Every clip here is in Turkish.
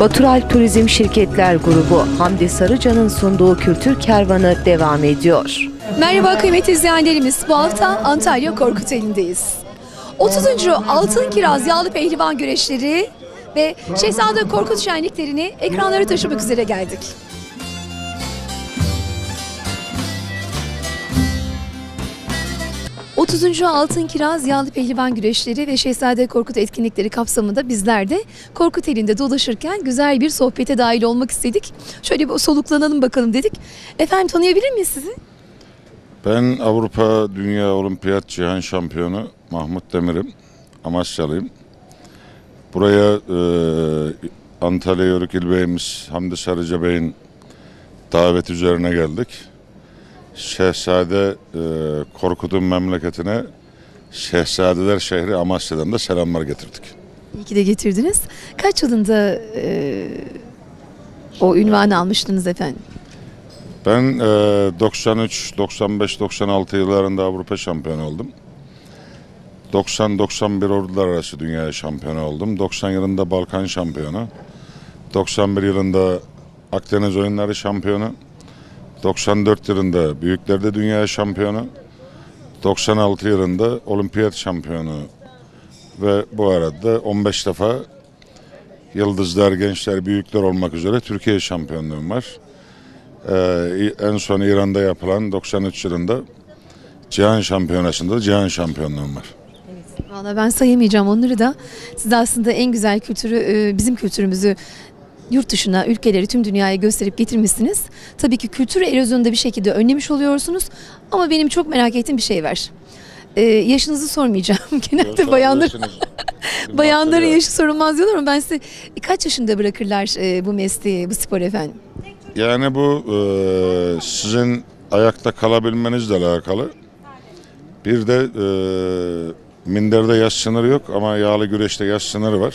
Batural Turizm Şirketler Grubu Hamdi Sarıcan'ın sunduğu kültür kervanı devam ediyor. Merhaba kıymetli izleyenlerimiz. Bu hafta Antalya Korkuteli'ndeyiz. 30. Altın Kiraz Yağlı Pehlivan Güreşleri ve Şehzade Korkut şenliklerini ekranlara taşımak üzere geldik. ...30. Altın Kiraz Yağlı Pehlivan Güreşleri ve Şehzade Korkut etkinlikleri kapsamında bizler de Korkuteli'nde dolaşırken güzel bir sohbete dahil olmak istedik. Şöyle bir soluklanalım bakalım dedik. Efendim tanıyabilir miyiz sizi? Ben Avrupa Dünya Olimpiyat Cihan Şampiyonu Mahmut Demir'im. Amasyalıyım. Buraya e, Antalya Yörük İl Beyimiz Hamdi Sarıca Bey'in davet üzerine geldik. Şehzade e, Korkut'un memleketine Şehzadeler şehri Amasya'dan da selamlar getirdik. İyi ki de getirdiniz. Kaç yılında e, o ünvanı almıştınız efendim? Ben e, 93, 95, 96 yıllarında Avrupa şampiyonu oldum. 90-91 ordular arası dünya şampiyonu oldum. 90 yılında Balkan şampiyonu. 91 yılında Akdeniz oyunları şampiyonu. 94 yılında büyüklerde dünya şampiyonu. 96 yılında olimpiyat şampiyonu. Ve bu arada 15 defa yıldızlar, gençler, büyükler olmak üzere Türkiye şampiyonluğum var. Ee, en son İran'da yapılan 93 yılında Cihan Şampiyonası'nda da Cihan Şampiyonluğum var. Valla ben sayamayacağım onları da. Siz aslında en güzel kültürü, e, bizim kültürümüzü yurt dışına, ülkeleri, tüm dünyaya gösterip getirmişsiniz. Tabii ki kültür erozyonunu da bir şekilde önlemiş oluyorsunuz. Ama benim çok merak ettiğim bir şey var. Ee, yaşınızı sormayacağım. Genelde bayanlar, bayanların yaşı sorulmaz diyorlar ama ben size kaç yaşında bırakırlar e, bu mesleği, bu spor efendim? Yani bu e, sizin ayakta kalabilmenizle alakalı. Bir de e, minderde yaş sınırı yok ama yağlı güreşte yaş sınırı var.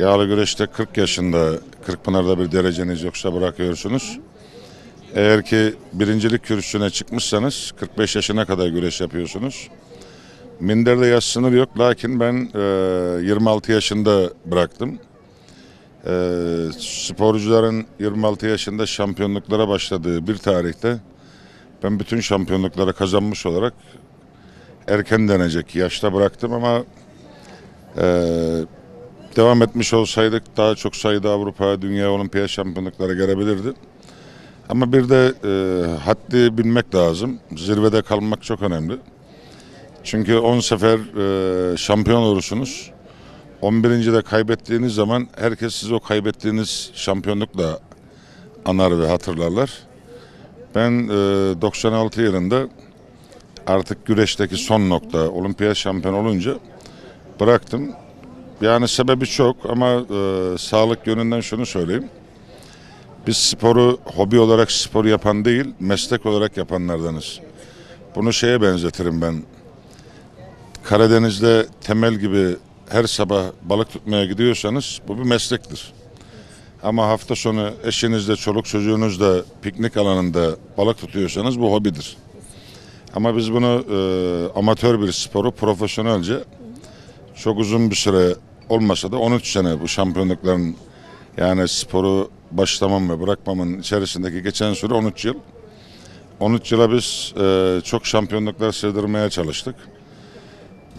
Yağlı güreşte 40 yaşında Kırkpınar'da bir dereceniz yoksa bırakıyorsunuz. Eğer ki birincilik kürsüsüne çıkmışsanız 45 yaşına kadar güreş yapıyorsunuz. Minderde yaş sınırı yok lakin ben e, 26 yaşında bıraktım. E, sporcuların 26 yaşında şampiyonluklara başladığı bir tarihte ben bütün şampiyonlukları kazanmış olarak erken denecek yaşta bıraktım ama e, devam etmiş olsaydık daha çok sayıda Avrupa, Dünya Olimpiyat şampiyonlukları gelebilirdi. Ama bir de e, haddi bilmek lazım. Zirvede kalmak çok önemli. Çünkü 10 sefer e, şampiyon olursunuz. 11. de kaybettiğiniz zaman herkes sizi o kaybettiğiniz şampiyonlukla anar ve hatırlarlar. Ben e, 96 yılında artık güreşteki son nokta olimpiyat şampiyon olunca bıraktım. Yani sebebi çok ama e, sağlık yönünden şunu söyleyeyim. Biz sporu hobi olarak spor yapan değil, meslek olarak yapanlardanız. Bunu şeye benzetirim ben. Karadeniz'de temel gibi her sabah balık tutmaya gidiyorsanız bu bir meslektir. Ama hafta sonu eşinizle, çoluk çocuğunuzla piknik alanında balık tutuyorsanız bu hobidir. Ama biz bunu e, amatör bir sporu profesyonelce çok uzun bir süre olmasa da 13 sene bu şampiyonlukların yani sporu başlamam ve bırakmamın içerisindeki geçen süre 13 yıl. 13 yıla biz e, çok şampiyonluklar sığdırmaya çalıştık.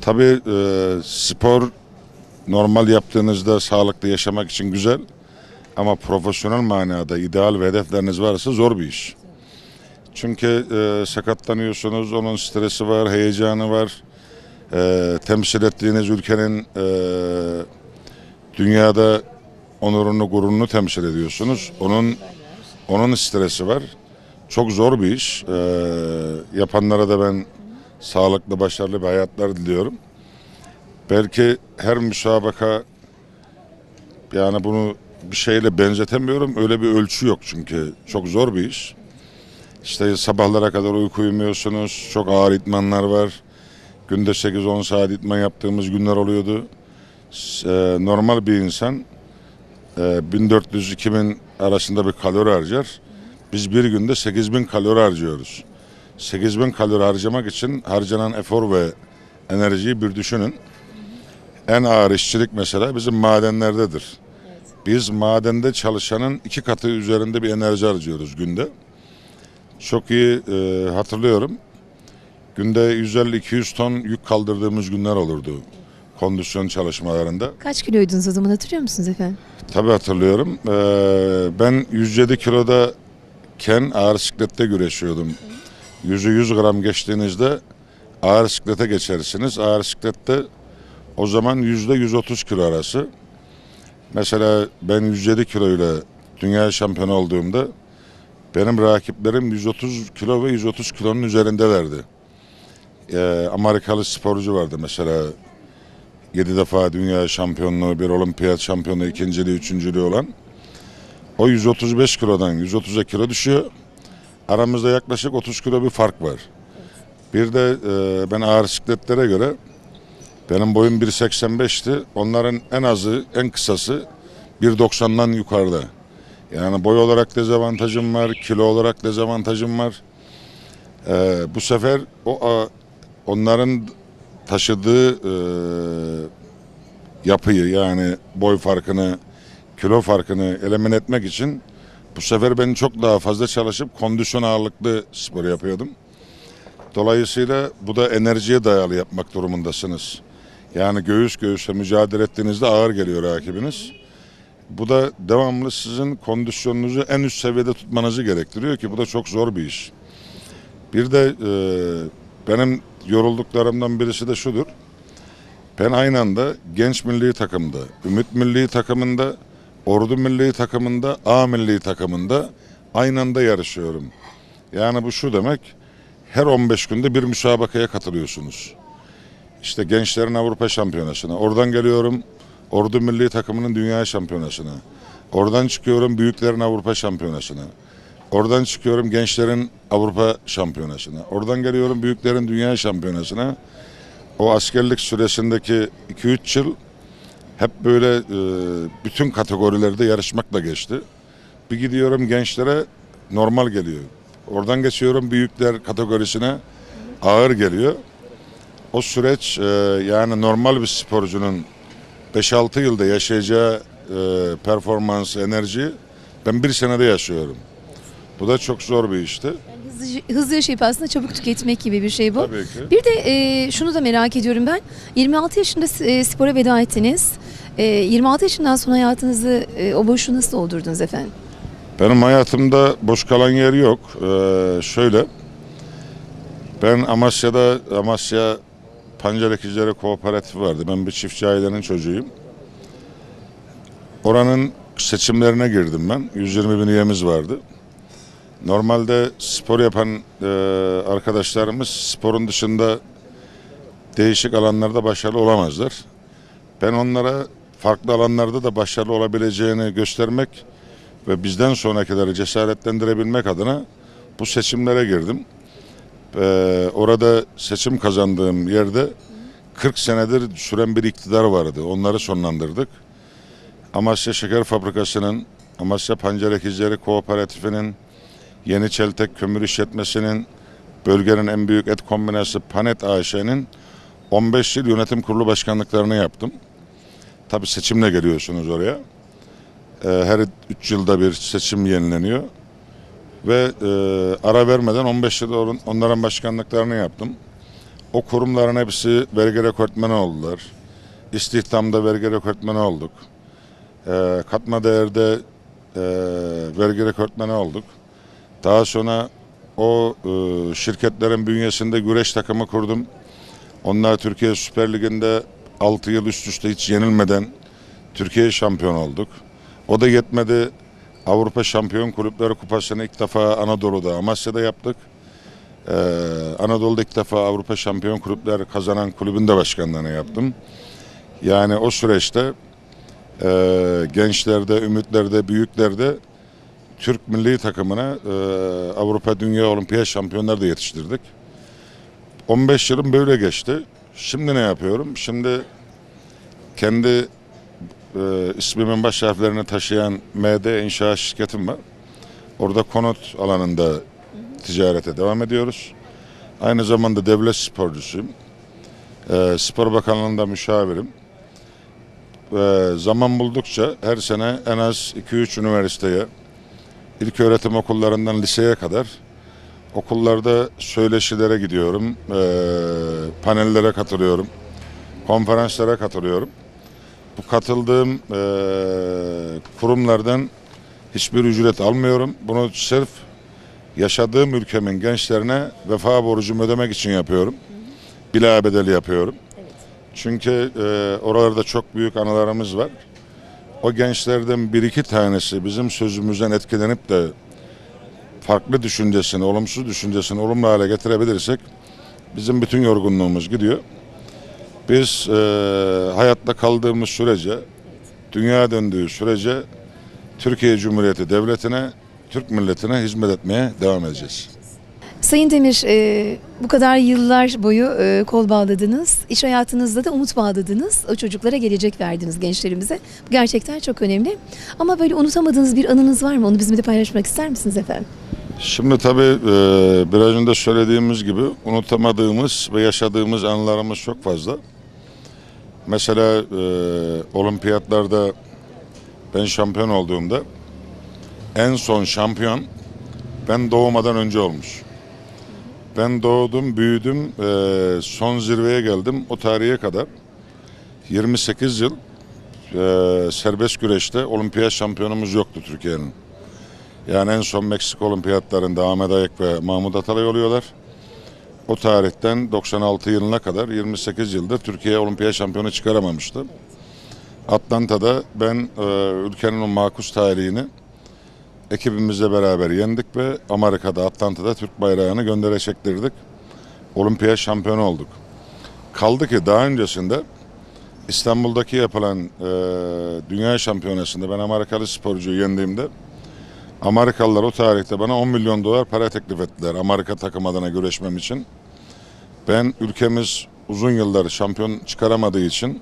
Tabii e, spor normal yaptığınızda sağlıklı yaşamak için güzel ama profesyonel manada ideal ve hedefleriniz varsa zor bir iş. Çünkü e, sakatlanıyorsunuz, onun stresi var, heyecanı var. E, temsil ettiğiniz ülkenin e, dünyada onurunu, gururunu temsil ediyorsunuz. Onun onun stresi var. Çok zor bir iş. E, yapanlara da ben sağlıklı, başarılı bir hayatlar diliyorum. Belki her müsabaka yani bunu bir şeyle benzetemiyorum. Öyle bir ölçü yok çünkü. Çok zor bir iş. İşte sabahlara kadar uyku uyumuyorsunuz. Çok ağır itmanlar var. Günde 8-10 saat itman yaptığımız günler oluyordu. Ee, normal bir insan e, 1400-2000 arasında bir kalori harcar. Biz bir günde 8000 kalori harcıyoruz. 8000 kalori harcamak için harcanan efor ve enerjiyi bir düşünün. En ağır işçilik mesela bizim madenlerdedir. Biz madende çalışanın iki katı üzerinde bir enerji harcıyoruz günde. Çok iyi e, hatırlıyorum. Günde 150-200 ton yük kaldırdığımız günler olurdu kondisyon çalışmalarında. Kaç kiloydunuz o zaman hatırlıyor musunuz efendim? Tabii hatırlıyorum. Ee, ben 107 kiloda ken ağır siklette güreşiyordum. 100'ü 100 gram geçtiğinizde ağır siklete geçersiniz. Ağır siklette o zaman yüzde 130 kilo arası. Mesela ben 107 kiloyla dünya şampiyonu olduğumda benim rakiplerim 130 kilo ve 130 kilonun üzerindelerdi. Ee, Amerikalı sporcu vardı mesela 7 defa dünya şampiyonluğu, bir olimpiyat şampiyonluğu, ikinciliği, üçüncülüğü olan. O 135 kilodan 130'a kilo düşüyor. Aramızda yaklaşık 30 kilo bir fark var. Bir de e, ben ağır sikletlere göre benim boyum 1.85'ti. Onların en azı, en kısası 1.90'dan yukarıda. Yani boy olarak dezavantajım var, kilo olarak dezavantajım var. E, bu sefer o onların taşıdığı e, yapıyı yani boy farkını, kilo farkını elemin etmek için bu sefer ben çok daha fazla çalışıp kondisyon ağırlıklı spor yapıyordum. Dolayısıyla bu da enerjiye dayalı yapmak durumundasınız. Yani göğüs göğüse mücadele ettiğinizde ağır geliyor rakibiniz. Bu da devamlı sizin kondisyonunuzu en üst seviyede tutmanızı gerektiriyor ki bu da çok zor bir iş. Bir de e, benim yorulduklarımdan birisi de şudur. Ben aynı anda genç milli takımda, Ümit milli takımında, Ordu milli takımında, A milli takımında aynı anda yarışıyorum. Yani bu şu demek, her 15 günde bir müsabakaya katılıyorsunuz. İşte gençlerin Avrupa şampiyonasına, oradan geliyorum Ordu milli takımının dünya şampiyonasına, oradan çıkıyorum büyüklerin Avrupa şampiyonasına, oradan çıkıyorum gençlerin Avrupa şampiyonasına, oradan geliyorum büyüklerin dünya şampiyonasına. O askerlik süresindeki 2-3 yıl hep böyle e, bütün kategorilerde yarışmakla geçti. Bir gidiyorum gençlere normal geliyor. Oradan geçiyorum büyükler kategorisine ağır geliyor. O süreç e, yani normal bir sporcunun 5-6 yılda yaşayacağı e, performans, enerji ben bir senede yaşıyorum. Bu da çok zor bir işti. Yani hızlı, hızlı yaşayıp aslında çabuk tüketmek gibi bir şey bu. Tabii ki. Bir de e, şunu da merak ediyorum ben. 26 yaşında e, spora veda ettiniz. E, 26 yaşından sonra hayatınızı e, o boşluğu nasıl doldurdunuz efendim? Benim hayatımda boş kalan yer yok. Ee, şöyle, ben Amasya'da, Amasya Pancar Ekicileri Kooperatifi vardı. Ben bir çiftçi ailenin çocuğuyum. Oranın seçimlerine girdim ben. 120 bin üyemiz vardı. Normalde spor yapan e, arkadaşlarımız sporun dışında değişik alanlarda başarılı olamazlar. Ben onlara farklı alanlarda da başarılı olabileceğini göstermek ve bizden sonrakileri cesaretlendirebilmek adına bu seçimlere girdim. Ee, orada seçim kazandığım yerde 40 senedir süren bir iktidar vardı. Onları sonlandırdık. Amasya Şeker Fabrikası'nın, Amasya Pancar Ekicileri Kooperatifinin, Yeni Çeltek Kömür İşletmesi'nin, bölgenin en büyük et kombinası Panet AŞ'nin 15 yıl yönetim kurulu başkanlıklarını yaptım. Tabii seçimle geliyorsunuz oraya. Ee, her 3 yılda bir seçim yenileniyor. Ve e, ara vermeden 15 yıl on- onların başkanlıklarını yaptım. O kurumların hepsi vergi rekortmeni oldular. İstihdamda vergi rekortmeni olduk. Ee, katma değerde e, vergi rekortmeni olduk. Daha sonra o e, şirketlerin bünyesinde güreş takımı kurdum. Onlar Türkiye Süper Ligi'nde 6 yıl üst üste hiç yenilmeden Türkiye şampiyon olduk. O da yetmedi. Avrupa Şampiyon Kulüpleri Kupası'nı ilk defa Anadolu'da, Amasya'da yaptık. Ee, Anadolu'da ilk defa Avrupa Şampiyon Kulüpleri kazanan kulübün de başkanlığını yaptım. Yani o süreçte e, gençlerde, ümitlerde, büyüklerde Türk milli takımına e, Avrupa Dünya Olimpiyat Şampiyonları da yetiştirdik. 15 yılım böyle geçti. Şimdi ne yapıyorum? Şimdi kendi e, ismimin baş harflerini taşıyan MD İnşaat şirketim var. Orada konut alanında ticarete devam ediyoruz. Aynı zamanda devlet sporcusuyum. E, Spor Bakanlığı'nda müşavirim. e, zaman buldukça her sene en az 2-3 üniversiteye, ilk öğretim okullarından liseye kadar okullarda söyleşilere gidiyorum, e, panellere katılıyorum, konferanslara katılıyorum. Bu katıldığım e, kurumlardan hiçbir ücret almıyorum. Bunu sırf yaşadığım ülkemin gençlerine vefa borcumu ödemek için yapıyorum. Bila bedeli yapıyorum. Çünkü e, oralarda çok büyük anılarımız var. O gençlerden bir iki tanesi bizim sözümüzden etkilenip de farklı düşüncesini, olumsuz düşüncesini olumlu hale getirebilirsek bizim bütün yorgunluğumuz gidiyor. Biz e, hayatta kaldığımız sürece, dünya döndüğü sürece Türkiye Cumhuriyeti Devleti'ne, Türk milletine hizmet etmeye devam edeceğiz. Sayın Demir, e, bu kadar yıllar boyu e, kol bağladınız. İş hayatınızda da umut bağladınız. O çocuklara gelecek verdiniz gençlerimize. Bu gerçekten çok önemli. Ama böyle unutamadığınız bir anınız var mı? Onu bizimle paylaşmak ister misiniz efendim? Şimdi tabii e, biraz önce söylediğimiz gibi unutamadığımız ve yaşadığımız anılarımız çok fazla. Mesela e, olimpiyatlarda ben şampiyon olduğumda en son şampiyon ben doğmadan önce olmuş. Ben doğdum, büyüdüm, e, son zirveye geldim. O tarihe kadar 28 yıl e, serbest güreşte olimpiyat şampiyonumuz yoktu Türkiye'nin. Yani en son Meksika olimpiyatlarında Ahmet Ayak ve Mahmut Atalay oluyorlar. O tarihten 96 yılına kadar 28 yıldır Türkiye olimpiyat şampiyonu çıkaramamıştı. Atlanta'da ben e, ülkenin o makus tarihini ekibimizle beraber yendik ve Amerika'da Atlanta'da Türk bayrağını göndere çektirdik. Olimpiyat şampiyonu olduk. Kaldı ki daha öncesinde İstanbul'daki yapılan e, dünya şampiyonasında ben Amerikalı sporcuyu yendiğimde Amerikalılar o tarihte bana 10 milyon dolar para teklif ettiler Amerika takım adına güreşmem için. Ben ülkemiz uzun yıllar şampiyon çıkaramadığı için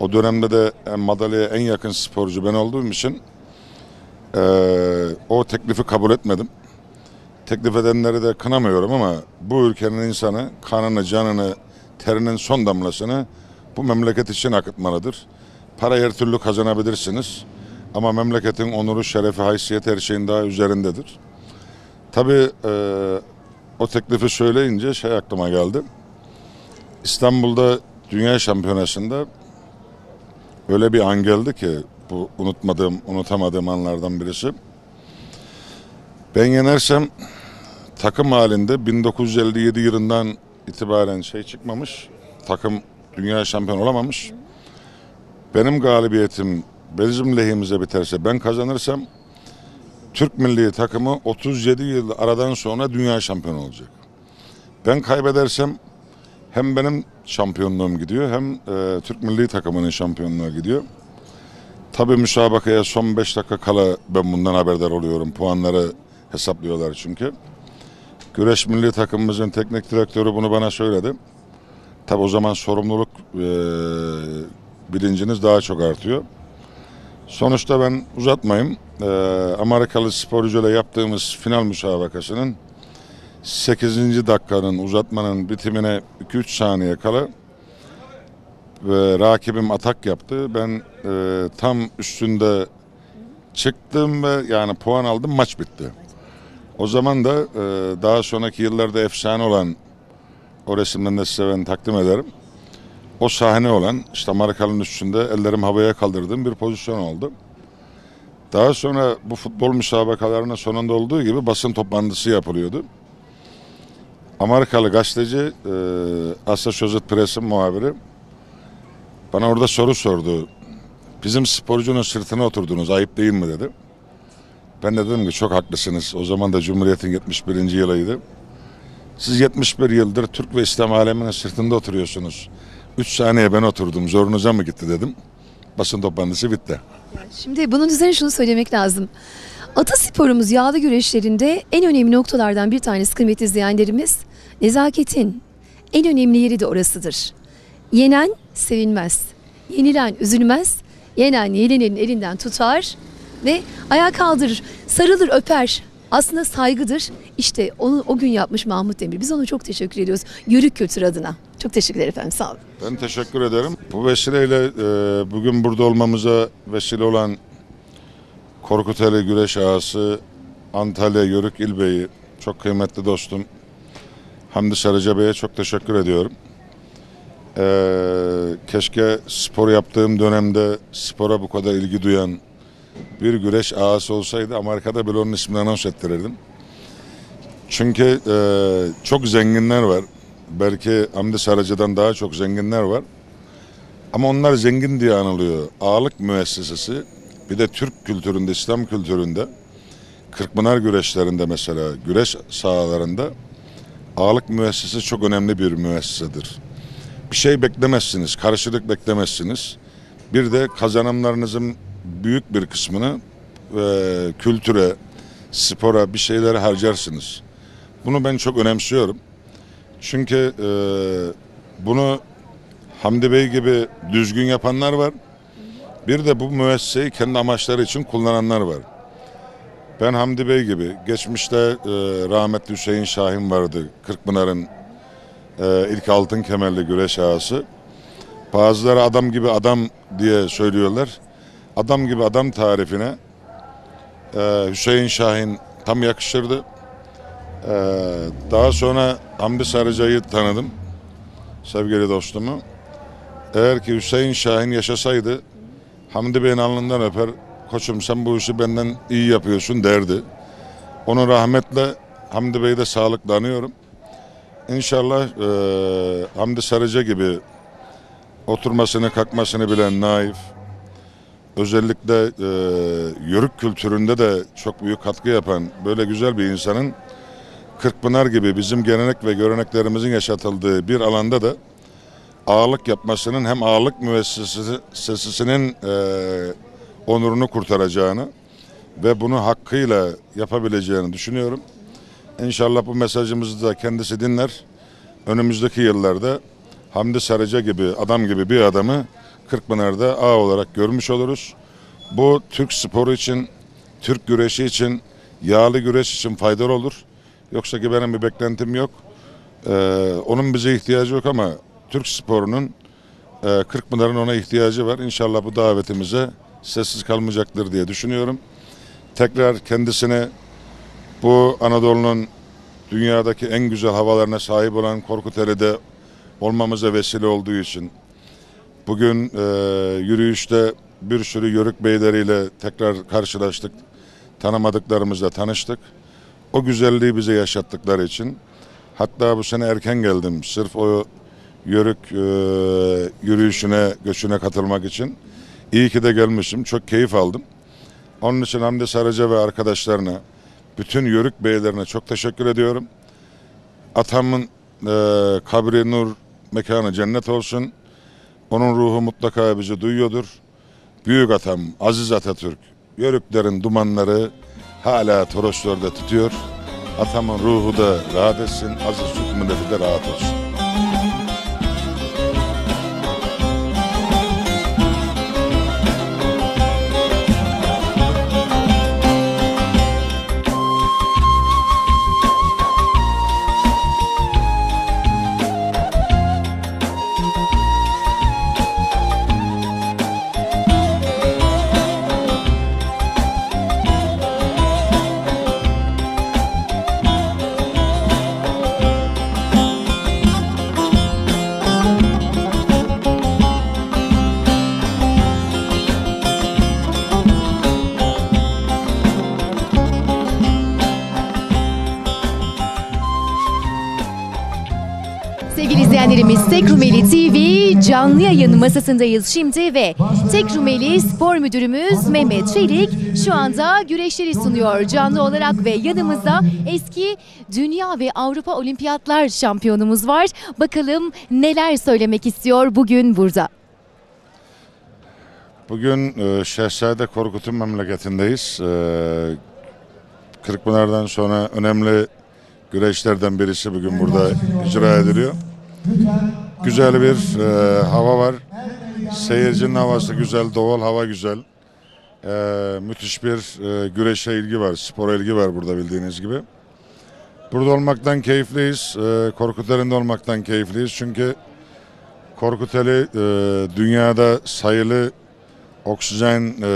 o dönemde de madalyaya en yakın sporcu ben olduğum için e, o teklifi kabul etmedim. Teklif edenleri de kınamıyorum ama bu ülkenin insanı kanını, canını, terinin son damlasını bu memleket için akıtmalıdır. Para her türlü kazanabilirsiniz. Ama memleketin onuru, şerefi, haysiyeti her şeyin daha üzerindedir. Tabii e, o teklifi söyleyince şey aklıma geldi. İstanbul'da Dünya Şampiyonası'nda öyle bir an geldi ki bu unutmadığım, unutamadığım anlardan birisi. Ben yenersem takım halinde 1957 yılından itibaren şey çıkmamış. Takım dünya şampiyon olamamış. Benim galibiyetim bizim lehimize biterse ben kazanırsam Türk milli takımı 37 yıl aradan sonra dünya şampiyonu olacak. Ben kaybedersem hem benim şampiyonluğum gidiyor hem e, Türk milli takımının şampiyonluğu gidiyor. Tabii müsabakaya son 5 dakika kala ben bundan haberdar oluyorum. Puanları hesaplıyorlar çünkü. Güreş milli takımımızın teknik direktörü bunu bana söyledi. Tabii o zaman sorumluluk e, bilinciniz daha çok artıyor. Sonuçta ben uzatmayayım. Ee, Amerikalı sporcuyla yaptığımız final müsabakasının 8. dakikanın uzatmanın bitimine 2-3 saniye kala ve rakibim atak yaptı. Ben e, tam üstünde çıktım ve yani puan aldım maç bitti. O zaman da e, daha sonraki yıllarda efsane olan o resimden de size ben takdim ederim. O sahne olan işte Amerikalı'nın üstünde ellerim havaya kaldırdığım bir pozisyon oldu. Daha sonra bu futbol müsabakalarının sonunda olduğu gibi basın toplantısı yapılıyordu. Amerikalı gazeteci e, Associated Press'in muhabiri bana orada soru sordu. Bizim sporcunun sırtına oturdunuz ayıp değil mi dedi. Ben de dedim ki çok haklısınız. O zaman da Cumhuriyet'in 71. yılıydı. Siz 71 yıldır Türk ve İslam aleminin sırtında oturuyorsunuz. 3 saniye ben oturdum zorunuza mı gitti dedim. Basın toplantısı bitti. Şimdi bunun üzerine şunu söylemek lazım. Atasporumuz yağlı güreşlerinde en önemli noktalardan bir tanesi kıymetli izleyenlerimiz nezaketin en önemli yeri de orasıdır. Yenen sevinmez, yenilen üzülmez, yenen yenilenin elinden tutar ve ayağa kaldırır, sarılır, öper. Aslında saygıdır. İşte onu o gün yapmış Mahmut Demir. Biz ona çok teşekkür ediyoruz. Yörük kültür adına. Çok teşekkürler efendim. Sağ olun. Ben teşekkür ederim. Bu vesileyle e, bugün burada olmamıza vesile olan Korkuteli Güreş Ağası Antalya Yörük İlbeyi çok kıymetli dostum Hamdi Sarıca Bey'e çok teşekkür ediyorum. E, keşke spor yaptığım dönemde spora bu kadar ilgi duyan bir güreş ağası olsaydı Amerika'da bile onun ismini anons ettirirdim. Çünkü e, çok zenginler var. Belki Hamdi Sarıcı'dan daha çok zenginler var. Ama onlar zengin diye anılıyor. Ağalık müessesesi bir de Türk kültüründe, İslam kültüründe Kırkpınar güreşlerinde mesela güreş sahalarında ağalık müessesesi çok önemli bir müessesedir. Bir şey beklemezsiniz, karşılık beklemezsiniz. Bir de kazanımlarınızın büyük bir kısmını e, kültüre, spora bir şeylere harcarsınız. Bunu ben çok önemsiyorum. Çünkü e, bunu Hamdi Bey gibi düzgün yapanlar var. Bir de bu müesseseyi kendi amaçları için kullananlar var. Ben Hamdi Bey gibi geçmişte e, rahmetli Hüseyin Şahin vardı. Kırkpınar'ın e, ilk altın kemerli güreş ağası. Bazıları adam gibi adam diye söylüyorlar. Adam gibi adam tarifine e, Hüseyin Şahin tam yakışırdı. E, daha sonra Hamdi Sarıca'yı tanıdım. Sevgili dostumu. Eğer ki Hüseyin Şahin yaşasaydı Hamdi Bey'in alnından öper. Koçum sen bu işi benden iyi yapıyorsun derdi. Onu rahmetle Hamdi Bey'de sağlıkla anıyorum. İnşallah eee Hamdi Sarıca gibi oturmasını kalkmasını bilen naif, özellikle eee yörük kültüründe de çok büyük katkı yapan böyle güzel bir insanın Kırkpınar gibi bizim gelenek ve göreneklerimizin yaşatıldığı bir alanda da ağalık yapmasının hem ağalık müessesesinin eee onurunu kurtaracağını ve bunu hakkıyla yapabileceğini düşünüyorum. İnşallah bu mesajımızı da kendisi dinler. Önümüzdeki yıllarda Hamdi Sarıca gibi adam gibi bir adamı Kırkpınar'da ağ olarak görmüş oluruz. Bu Türk sporu için, Türk güreşi için, yağlı güreş için faydalı olur. Yoksa ki benim bir beklentim yok. Ee, onun bize ihtiyacı yok ama Türk sporunun e, Kırkpınar'ın ona ihtiyacı var. İnşallah bu davetimize sessiz kalmayacaktır diye düşünüyorum. Tekrar kendisine bu Anadolu'nun dünyadaki en güzel havalarına sahip olan Korkuteli'de olmamıza vesile olduğu için bugün e, yürüyüşte bir sürü yörük beyleriyle tekrar karşılaştık. Tanımadıklarımızla tanıştık. O güzelliği bize yaşattıkları için hatta bu sene erken geldim sırf o yörük e, yürüyüşüne, göçüne katılmak için. İyi ki de gelmişim. Çok keyif aldım. Onun için Hamdi Sarıca ve arkadaşlarına, bütün yörük beylerine çok teşekkür ediyorum. Atamın e, kabri nur, mekanı cennet olsun. Onun ruhu mutlaka bizi duyuyordur. Büyük atam Aziz Atatürk, yörüklerin dumanları hala Toroslar'da tutuyor. Atamın ruhu da rahat etsin, aziz Türk milleti de rahat olsun. Canlı yayın masasındayız şimdi ve Tek Rumeli Spor Müdürümüz Mehmet Çelik şu anda güreşleri sunuyor canlı olarak ve yanımızda eski Dünya ve Avrupa Olimpiyatlar şampiyonumuz var. Bakalım neler söylemek istiyor bugün burada. Bugün e, Şehzade Korkut'un memleketindeyiz. E, Kırkpınar'dan sonra önemli güreşlerden birisi bugün burada icra ediliyor. Güzel bir e, hava var. Seyircinin havası güzel, doğal hava güzel. E, müthiş bir e, güreşe ilgi var, spora ilgi var burada bildiğiniz gibi. Burada olmaktan keyifliyiz. E, Korkutlarında olmaktan keyifliyiz. Çünkü Korkuteli e, dünyada sayılı oksijen e,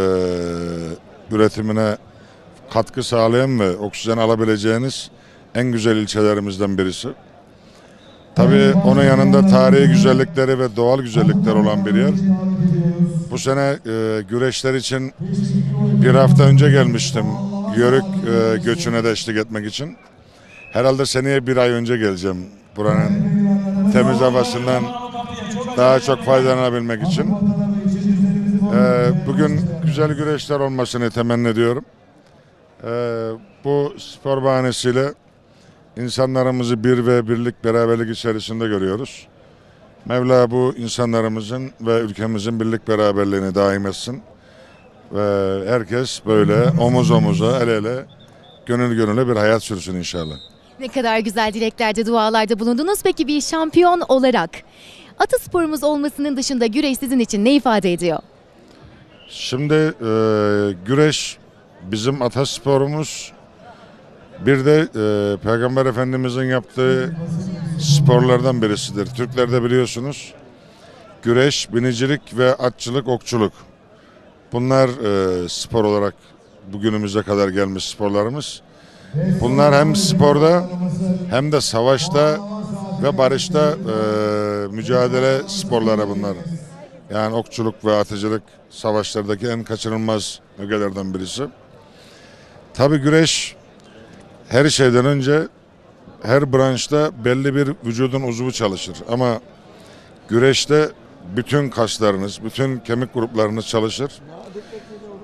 üretimine katkı sağlayan ve oksijen alabileceğiniz en güzel ilçelerimizden birisi. Tabii onun yanında tarihi güzellikleri ve doğal güzellikler olan bir yer. Bu sene e, güreşler için bir hafta önce gelmiştim. Yörük e, göçüne de eşlik etmek için. Herhalde seneye bir ay önce geleceğim. Buranın temiz havasından daha çok faydalanabilmek için. E, bugün güzel güreşler olmasını temenni ediyorum. E, bu spor bahanesiyle insanlarımızı bir ve birlik beraberlik içerisinde görüyoruz. Mevla bu insanlarımızın ve ülkemizin birlik beraberliğini daim etsin. Ve herkes böyle omuz omuza, el ele, gönül gönüle bir hayat sürsün inşallah. Ne kadar güzel dileklerde, dualarda bulundunuz. Peki bir şampiyon olarak atasporumuz olmasının dışında güreş sizin için ne ifade ediyor? Şimdi e, güreş bizim atasporumuz. Bir de e, Peygamber Efendimizin yaptığı sporlardan birisidir. Türklerde biliyorsunuz güreş, binicilik ve atçılık, okçuluk. Bunlar e, spor olarak bugünümüze kadar gelmiş sporlarımız. Bunlar hem sporda hem de savaşta ve barışta e, mücadele sporları bunlar. Yani okçuluk ve atıcılık savaşlardaki en kaçınılmaz ögelerden birisi. Tabi güreş her şeyden önce her branşta belli bir vücudun uzvu çalışır. Ama güreşte bütün kaslarınız, bütün kemik gruplarınız çalışır.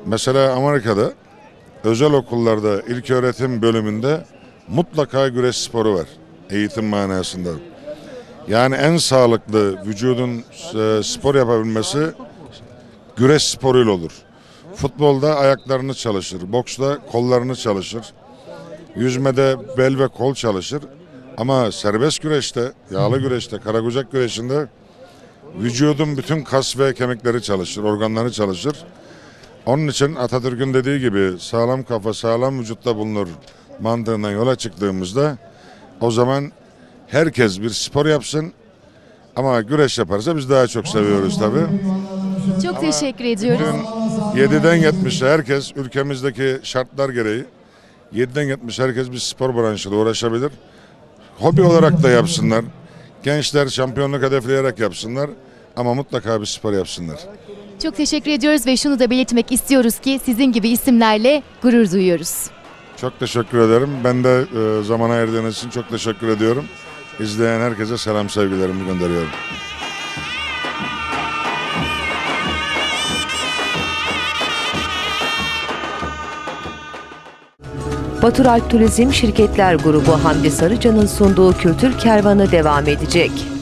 Mesela Amerika'da özel okullarda ilk öğretim bölümünde mutlaka güreş sporu var eğitim manasında. Yani en sağlıklı vücudun e, spor yapabilmesi güreş sporuyla olur. Futbolda ayaklarını çalışır, boksda kollarını çalışır, yüzmede bel ve kol çalışır. Ama serbest güreşte, yağlı güreşte, karakucak güreşinde vücudun bütün kas ve kemikleri çalışır, organları çalışır. Onun için Atatürk'ün dediği gibi sağlam kafa sağlam vücutta bulunur mantığından yola çıktığımızda o zaman herkes bir spor yapsın ama güreş yaparsa biz daha çok seviyoruz tabii. Çok teşekkür ediyoruz. Bugün 7'den 70'e herkes ülkemizdeki şartlar gereği 7'den 70 herkes bir spor branşıyla uğraşabilir. Hobi olarak da yapsınlar. Gençler şampiyonluk hedefleyerek yapsınlar ama mutlaka bir spor yapsınlar. Çok teşekkür ediyoruz ve şunu da belirtmek istiyoruz ki sizin gibi isimlerle gurur duyuyoruz. Çok teşekkür ederim. Ben de e, zaman ayırdığınız için çok teşekkür ediyorum. İzleyen herkese selam sevgilerimi gönderiyorum. Batur Alp Turizm Şirketler Grubu Hamdi Sarıcan'ın sunduğu kültür kervanı devam edecek.